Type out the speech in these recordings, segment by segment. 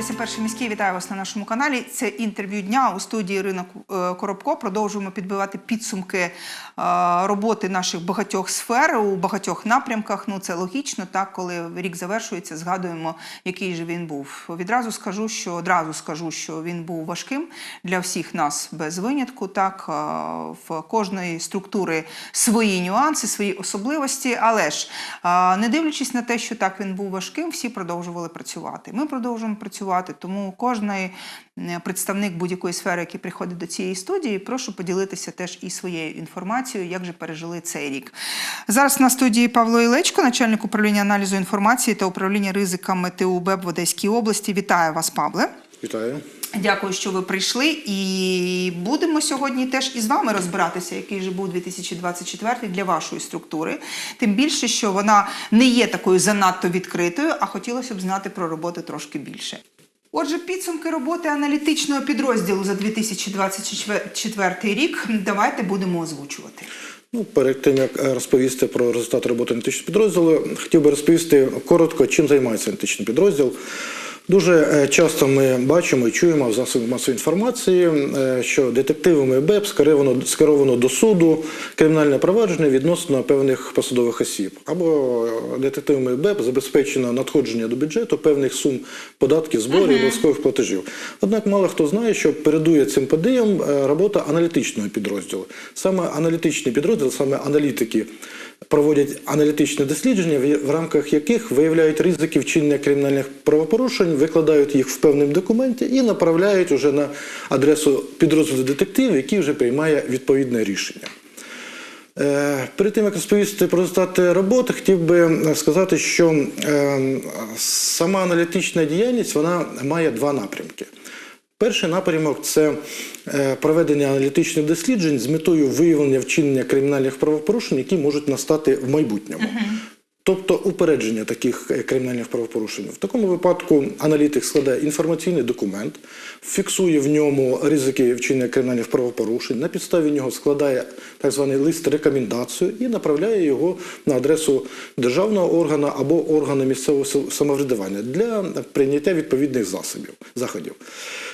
дивитеся перший міський. Вітаю вас на нашому каналі. Це інтерв'ю дня у студії Ірина е, Коробко. Продовжуємо підбивати підсумки е, роботи наших багатьох сфер у багатьох напрямках. Ну це логічно. Так, коли рік завершується, згадуємо, який же він був. Відразу скажу, що одразу скажу, що він був важким для всіх нас без винятку. Так е, в кожної структури свої нюанси, свої особливості, але ж не дивлячись на те, що так він був важким, всі продовжували працювати. Ми продовжуємо працювати, тому кожний представник будь-якої сфери, який приходить до цієї студії, прошу поділитися теж і своєю інформацією, як же пережили цей рік. Зараз на студії Павло Ілечко, начальник управління аналізу інформації та управління ризиками ТУ БЕБ в Одеській області. Вітаю вас, Павле. Вітаю. Дякую, що ви прийшли. І будемо сьогодні теж із вами розбиратися, який же був 2024 для вашої структури. Тим більше, що вона не є такою занадто відкритою, а хотілося б знати про роботу трошки більше. Отже, підсумки роботи аналітичного підрозділу за 2024 рік давайте будемо озвучувати. Ну, перед тим як е, розповісти про результати роботи аналітичного підрозділу, хотів би розповісти коротко, чим займається аналітичний підрозділ. Дуже е, часто ми бачимо і чуємо в засобах масової інформації, е, що детективами БЕП скеровано, скеровано до суду кримінальне провадження відносно певних посадових осіб. Або е, детективами БЕП забезпечено надходження до бюджету певних сум податків, зборів, обов'язкових платежів. Однак мало хто знає, що передує цим подіям робота аналітичного підрозділу. Саме аналітичний підрозділ, саме аналітики проводять аналітичні дослідження, в- рамках яких виявляють ризики вчинення кримінальних правопорушень, викладають їх в певному документі і направляють уже на адресу підрозділу детективів, який вже приймає відповідне рішення. Е, Перед тим як розповісти про результати роботи, хотів би сказати, що е, сама аналітична діяльність вона має два напрямки. Перший напрямок це е, проведення аналітичних досліджень з метою виявлення вчинення кримінальних правопорушень, які можуть настати в майбутньому. Тобто упередження таких е, кримінальних правопорушень. В такому випадку аналітик складає інформаційний документ, фіксує в ньому ризики вчинення кримінальних правопорушень, на підставі нього складає так званий лист рекомендацію і направляє його на адресу державного органу або органу місцевого самоврядування для прийняття відповідних засобів, заходів.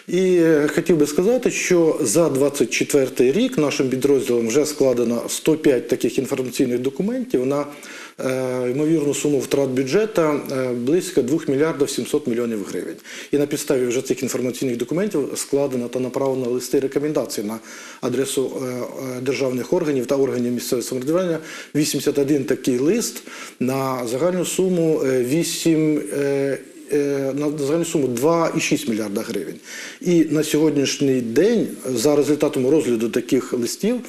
І е, хотів би сказати, що за 24 рік нашим підрозділом вже складено 105 таких інформаційних документів на е, ймовірну суму втрат бюджету е, близько 2 мільярдів 700 мільйонів гривень. І на підставі вже цих інформаційних документів складено та направлено листи рекомендацій на адресу державних органів та органів місцевого самоврядування. 81 такий лист на загальну суму е, 8 е, е, на загальну суму 2,6 мільярда гривень. І на сьогоднішній день, за результатом розгляду таких листів,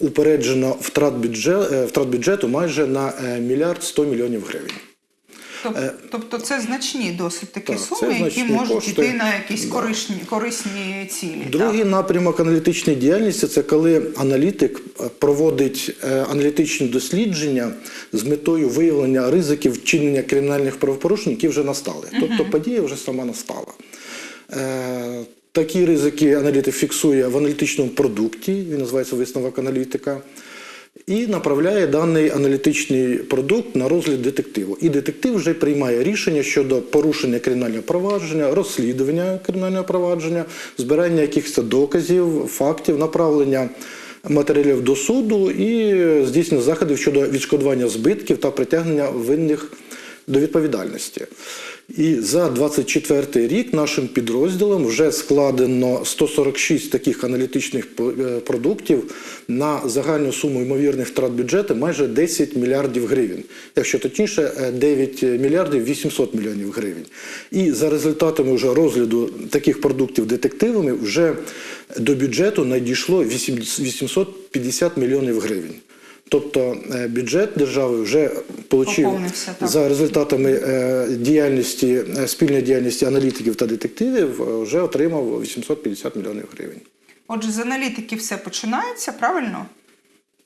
упереджено втрат, бюджет, е, втрат бюджету майже на е, мільярд 100 мільйонів гривень. Тобто, тобто це значні досить такі Е, так, суми, які можуть кошти. йти на якісь Да. корисні, корисні цілі. Другий так. напрямок аналітичної діяльності це коли аналітик е, проводить е, аналітичні дослідження з метою виявлення ризиків вчинення кримінальних правопорушень, які вже настали. Тобто подія вже сама настала. Е, Такі ризики аналітик фіксує в аналітичному продукті, він називається висновок аналітика, і направляє даний аналітичний продукт на розгляд детективу. І детектив вже приймає рішення щодо порушення кримінального провадження, розслідування кримінального провадження, збирання якихось доказів, фактів, направлення матеріалів до суду і здійснення заходів щодо відшкодування збитків та притягнення винних до відповідальності. І за 24 рік нашим підрозділом вже складено 146 таких аналітичних е, продуктів на загальну суму ймовірних втрат бюджету майже 10 мільярдів гривень. Якщо точніше, е, 9 мільярдів 800 мільйонів гривень. І за результатами вже розгляду таких продуктів детективами вже до бюджету надійшло 8 850 мільйонів гривень. Тобто е, бюджет держави вже отримав за результатами е, діяльності е, спільної діяльності аналітиків та детективів вже отримав 850 мільйонів гривень. Отже, з аналітики все починається, правильно?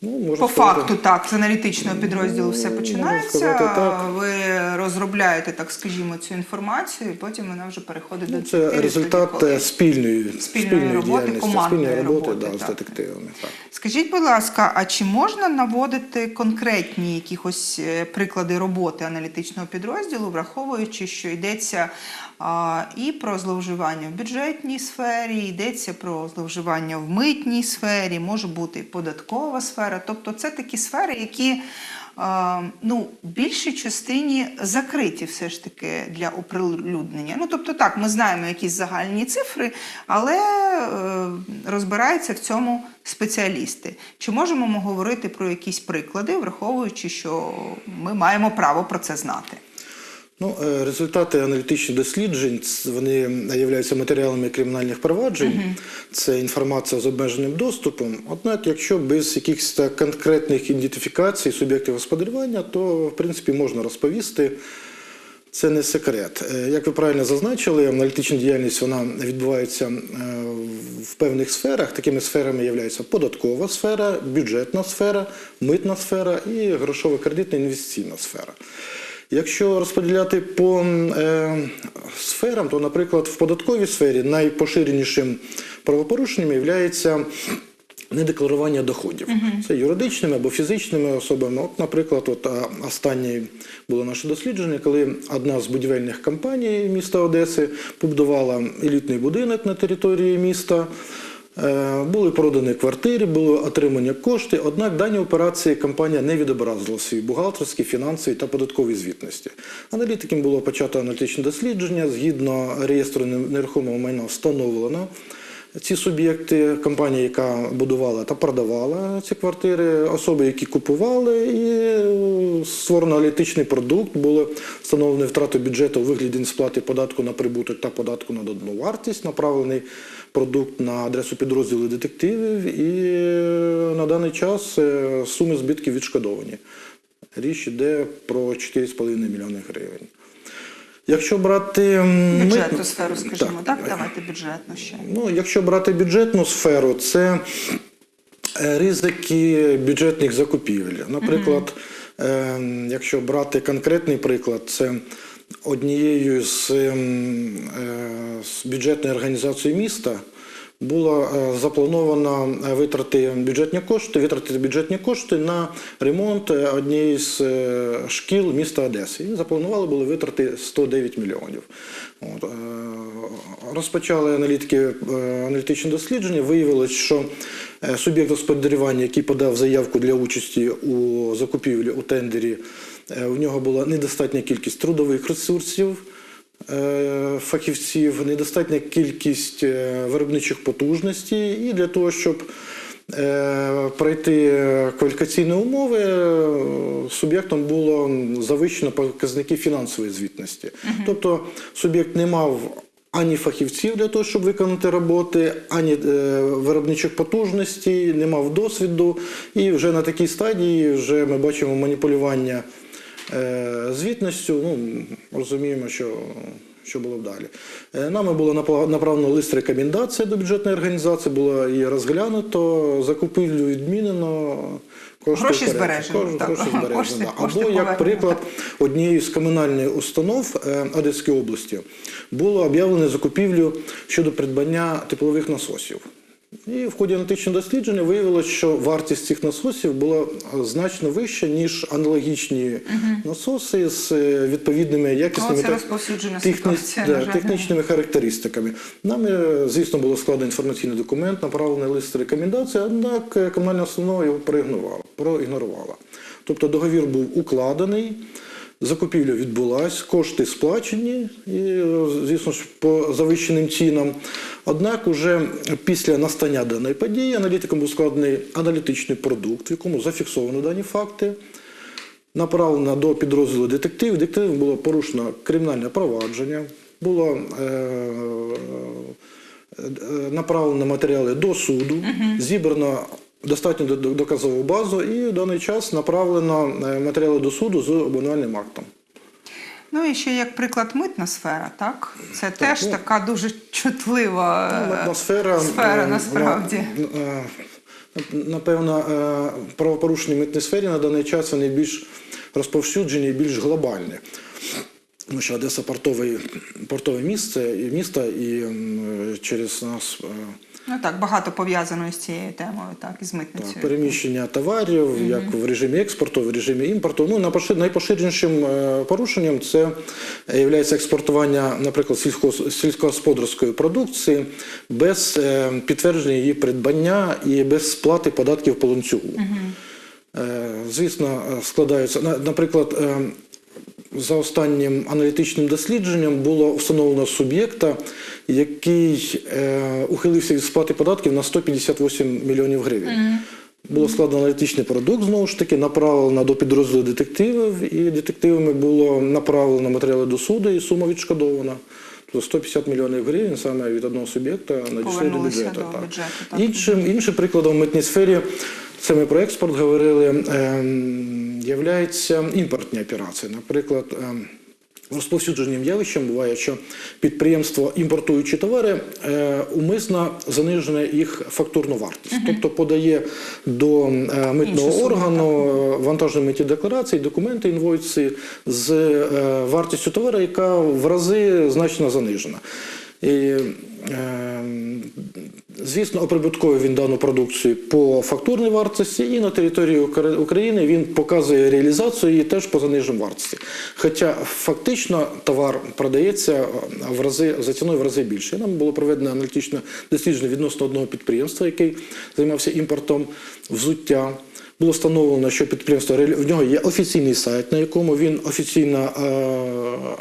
Ну, можна По сказати, факту, так, з аналітичного підрозділу все починається. сказати так. Ви розробляєте, так скажімо, цю інформацію, і потім вона вже переходить Ну, до це результат е, спільної, Спільної роботи, діяльності, командної спільної роботи, роботи, да, з детективами. Так. Скажіть, будь ласка, а чи можна наводити конкретні якихось е, приклади роботи аналітичного підрозділу, враховуючи, що йдеться і про зловживання в бюджетній сфері, йдеться про зловживання в митній сфері, може бути і податкова сфера. Тобто це такі сфери, які ну, в більшій частині закриті все ж таки для оприлюднення. Ну, тобто так, ми знаємо якісь загальні цифри, але е, розбираються в цьому спеціалісти. Чи можемо ми говорити про якісь приклади, враховуючи, що ми маємо право про це знати? Ну, е, результати аналітичних досліджень вони являються матеріалами кримінальних проваджень. Це інформація з обмеженим доступом. Однак, якщо без якихось конкретних ідентифікацій суб'єктів господарювання, то в принципі можна розповісти. Це не секрет. Е, Як ви правильно зазначили, аналітична діяльність вона відбувається е, в певних сферах. Такими сферами є податкова сфера, бюджетна сфера, митна сфера і грошово-кредитна інвестиційна сфера. Якщо розподіляти по е, сферам, то, наприклад, в податковій сфері найпоширенішим правопорушенням є недекларування доходів. Це юридичними або фізичними особами. От, наприклад, от, останнє було наше дослідження, коли одна з будівельних компаній міста Одеси побудувала елітний будинок на території міста. Е, Були продані квартири, були отримані кошти, однак дані операції компанія не відобразила свої бухгалтерські, фінансові та податкові звітності. Аналітикам було почато аналітичне дослідження. Згідно реєстру нерухомого майна встановлено ці суб'єкти, компанія, яка будувала та продавала ці квартири, особи, які купували, і е, створено аналітичний продукт, було встановлено втрату бюджету у вигляді несплати податку на прибуток та податку на додану вартість, направлений продукт на адресу підрозділу детективів, і е, на даний час е, суми збитків відшкодовані. Річ йде про 4,5 мільйони гривень. Якщо брати Бюджетну ми... сферу, скажімо так, давайте бюджетну ще. Ну, якщо брати бюджетну сферу, це е, ризики бюджетних закупівель. Наприклад, е, якщо брати конкретний приклад, це однією з, ем, е, з бюджетної організації міста. Було е, заплановано е, витрати бюджетні кошти, витратити бюджетні кошти на ремонт е, однієї з шкіл міста Одеси. І запланували були витрати 109 мільйонів. От, розпочали аналітики аналітичне дослідження. Виявилось, що суб'єкт господарювання, який подав заявку для участі у закупівлі у тендері, у нього була недостатня кількість трудових ресурсів. Е, Фахівців, недостатня кількість е, виробничих потужностей, і для того, щоб е, пройти кваліфікаційні умови, суб'єктом було завищено показники фінансової звітності. Тобто суб'єкт не мав ані фахівців для того, щоб виконати роботи, ані е, виробничих потужностей, не мав досвіду. І вже на такій стадії вже ми бачимо маніпулювання звітністю. Ну, розуміємо, що. Що було далі? Е, Нами було направлено лист рекомендації до бюджетної організації, було її розглянуто, закупівлю відмінено, кошти Гроші вперед. збережено, Кошти- так. гроші збережено, Кошти- да. кошти Або, як приклад, однією з комунальних установ е, Одеської області було об'явлено закупівлю щодо придбання теплових насосів. І в ході аналітичного дослідження виявилось, що вартість цих насосів була е, значно вища, ніж аналогічні насоси з е, відповідними якісними та техні- да, технічними характеристиками. Нам, е, звісно, було складено інформаційний документ, направлений лист рекомендацій, однак комунальна установа його проігнорувала. проігнорувала. Тобто договір був укладений, закупівля відбулась, кошти сплачені, і, е, звісно ж, по завищеним цінам. Однак, уже після настання даної події аналітиком був складений аналітичний продукт, в якому зафіксовано дані факти. Направлено до підрозділу детективів. Детективом було порушено кримінальне провадження, було е, е, направлено матеріали до суду, зібрано достатньо до- до- доказову базу і в даний час направлено е, матеріали до суду з обвинувальним актом. Ну і ще як приклад митна сфера, так? Це теж ну, така дуже чутлива е, Атмосфера сфера е, насправді. вона, е, Напевно, е, правопорушення в митній сфері на даний час вони більш розповсюджені і більш глобальні. Тому що Одеса портове, портове місце і місто, і через нас е, Ну так, багато пов'язано з цією темою, так, із Так, переміщення товарів, як в режимі експорту, в режимі імпорту. Ну, найпоширенішим е, порушенням це є експортування, наприклад, сільсько- сільськогосподарської продукції без е, підтвердження її придбання і без сплати податків по ланцюгу. Е, Звісно, складаються, на- наприклад, за останнім аналітичним дослідженням було встановлено суб'єкта, який е, ухилився від сплати податків на 158 мільйонів гривень. Було складено аналітичний продукт, знову ж таки, направлено до підрозділу детективів, і детективами було направлено матеріали до суду, і сума відшкодована. Тобто 150 мільйонів гривень саме від одного суб'єкта надійшли до бюджету. до так. бюджету, так. Іншим, іншим прикладом в митній сфері, це ми про експорт говорили, ем, являється імпортні операції. Наприклад, ем, розповсюдженим явищем буває, що підприємство, імпортуючи товари, е, умисно занижує їх фактурну вартість. Тобто подає до е, митного Іншу органу вантажні миті декларації, документи, інвойці з е, вартістю товару, яка в рази значно занижена. І, е, звісно, оприбутковує він дану продукцію по фактурній вартості, і на території України він показує реалізацію її теж по заниженій вартості. Хоча фактично товар продається е, в рази за ціною в рази більше. Нам було проведено аналітичне дослідження відносно одного підприємства, який займався імпортом взуття. Було встановлено, що підприємство в нього є офіційний сайт, на якому він офіційно е,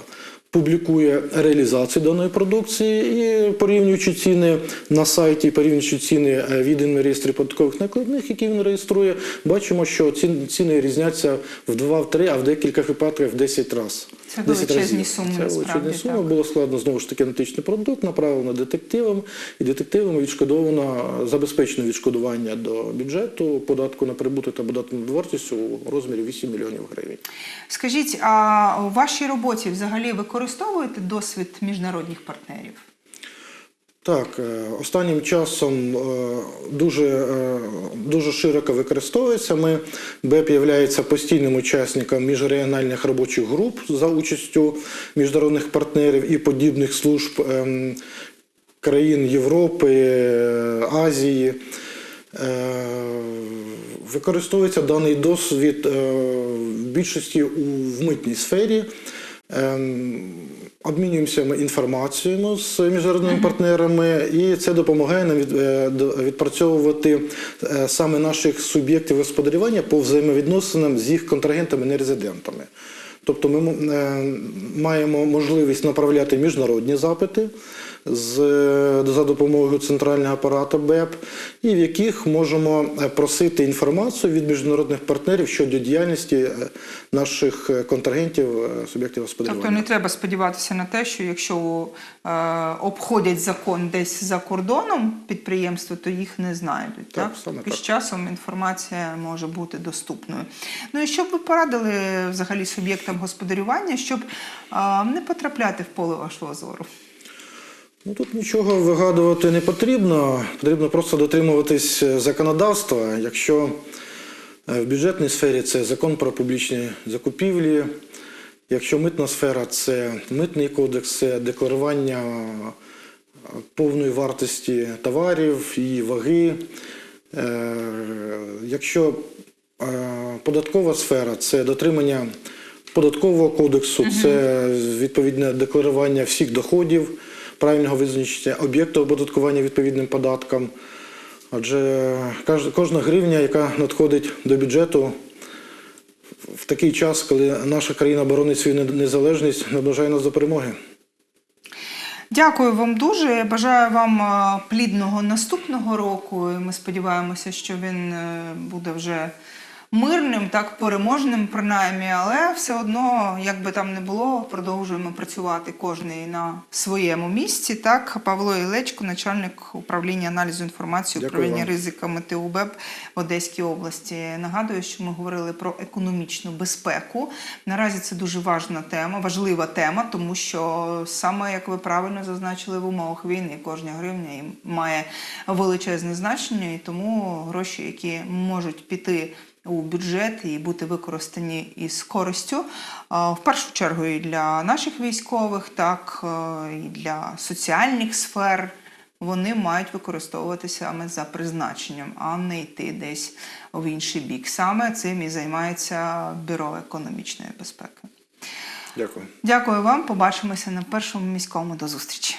публікує реалізацію даної продукції і порівнюючи ціни на сайті, порівнюючи ціни від в єдиному реєстрі податкових накладних, які він реєструє, бачимо, що ціни різняться в 2, в 3, а в декілька випадках в 10 разів. Це величезні суми, Це величезні суми. Було складно знову ж таки аналітичний продукт, направлено детективам, і детективами відшкодовано забезпечено відшкодування до бюджету податку на прибуток та податку на вартість у розмірі 8 мільйонів гривень. Скажіть, а у вашій роботі взагалі використовуєте досвід міжнародних партнерів? Так, е, останнім часом е, дуже, е, дуже широко використовується. Ми БЕП є постійним учасником міжрегіональних робочих груп за участю міжнародних партнерів і подібних служб ем, країн Європи, Азії. Використовується даний досвід в більшості в митній сфері. Ем, Обмінюємося ми інформацією з міжнародними партнерами, і це допомагає нам е, відпрацьовувати е, саме наших суб'єктів господарювання по взаємовідносинам з їх контрагентами-нерезидентами. Тобто ми е, маємо можливість направляти міжнародні запити з, за допомогою центрального апарату БЕП, і в яких можемо е, просити інформацію від міжнародних партнерів щодо діяльності е, наших е, контрагентів, суб'єктів господарювання. Тобто не треба сподіватися на те, що якщо е, обходять закон десь за кордоном підприємства, то їх не знайдуть. Так, Так, саме І з часом інформація може бути доступною. Ну і що б ви порадили взагалі суб'єктам господарювання, щоб е, не потрапляти в поле вашого зору? Ну тут нічого вигадувати не потрібно. Потрібно просто дотримуватись е, законодавства. Якщо е, в бюджетній сфері це закон про публічні закупівлі, якщо митна сфера це митний кодекс, це декларування е, повної вартості товарів і ваги. Якщо податкова сфера це дотримання податкового кодексу, це відповідне декларування всіх доходів, правильного визначення об'єкту оподаткування відповідним податкам. Адже кожна гривня, яка надходить до бюджету в такий час, коли наша країна боронить свою не- незалежність, наближає нас до перемоги. Дякую вам дуже. Бажаю вам е, плідного наступного року. Ми сподіваємося, що він е, буде вже мирним, так переможним, принаймні, але все одно, як би там не було, продовжуємо працювати кожний на своєму місці. Так, Павло Ілечко, начальник управління аналізу інформації, Дякую управління вам. ризиками ТУБЕП в Одеській області. Нагадую, що ми говорили про економічну безпеку. Наразі це дуже важна тема, важлива тема, тому що саме як ви правильно зазначили в умовах війни, кожна гривня має величезне значення, і тому гроші, які можуть піти. У бюджет і бути використані із користю в першу чергу і для наших військових, так е, і для соціальних сфер, вони мають використовуватися саме за призначенням, а не йти десь в інший бік. Саме цим і займається бюро економічної безпеки. Дякую. Дякую вам. Побачимося на першому міському. До зустрічі.